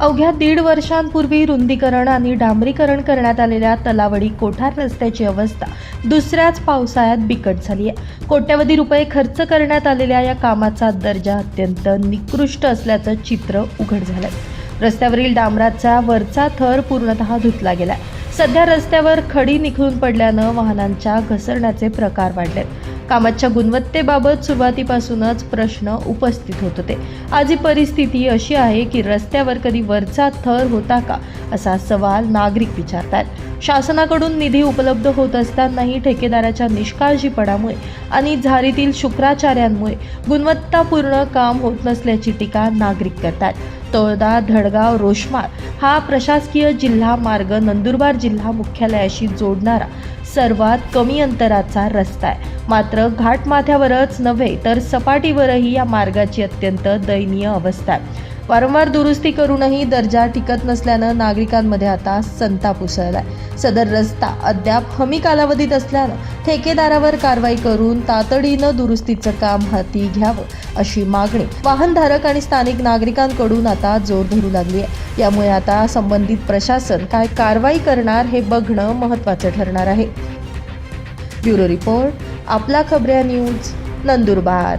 अवघ्या दीड वर्षांपूर्वी रुंदीकरण आणि डांबरीकरण करण्यात आलेल्या तलावडी कोठार रस्त्याची अवस्था दुसऱ्याच पावसाळ्यात बिकट झाली आहे. कोट्यवधी रुपये खर्च करण्यात आलेल्या या कामाचा दर्जा अत्यंत निकृष्ट असल्याचं चित्र उघड झालंय. रस्त्यावरील डांबराचा वरचा थर पूर्णतः धुतला गेलाय. सध्या रस्त्यावर खडी निखळून पडल्यानं वाहनांच्या घसरण्याचे प्रकार वाढलेत. कामाच्या गुणवत्तेबाबत सुरुवातीपासूनच प्रश्न उपस्थित होत होते. आज ही परिस्थिती अशी आहे की रस्त्यावर कधी वरचा थर होता का असा सवाल नागरिक विचारतात. शासनाकडून निधी उपलब्ध होत असतानाही ठेकेदाराच्या निष्काळजीपणामुळे आणि झारीतील शुक्राचार्यांमुळे गुणवत्तापूर्ण काम होत नसल्याची टीका नागरिक करतात. तळदा धडगाव रोषमार हा प्रशासकीय जिल्हा मार्ग नंदुरबार जिल्हा मुख्यालयाशी जोडणारा सर्वात कमी अंतराचा रस्ता आहे. मात्र घाटमाथ्यावरच नव्हे तर सपाटीवरही या मार्गाची अत्यंत दयनीय अवस्था आहे. वारंवार दुरुस्ती करूनही दर्जा टिकत नसल्यानं नागरिकांमध्ये आता संताप उसळलाय. सदर रस्ता अद्याप हमी कालावधीत असल्यानं ठेकेदारावर कारवाई करून तातडीनं दुरुस्तीचं काम हाती घ्यावं अशी मागणी वाहनधारक आणि स्थानिक नागरिकांकडून आता जोर धरू लागली आहे यामुळे आता संबंधित प्रशासन काय कारवाई करणार हे बघणं महत्त्वाचं ठरणार आहे. ब्युरो रिपोर्ट आपला खबऱ्या न्यूज नंदुरबार.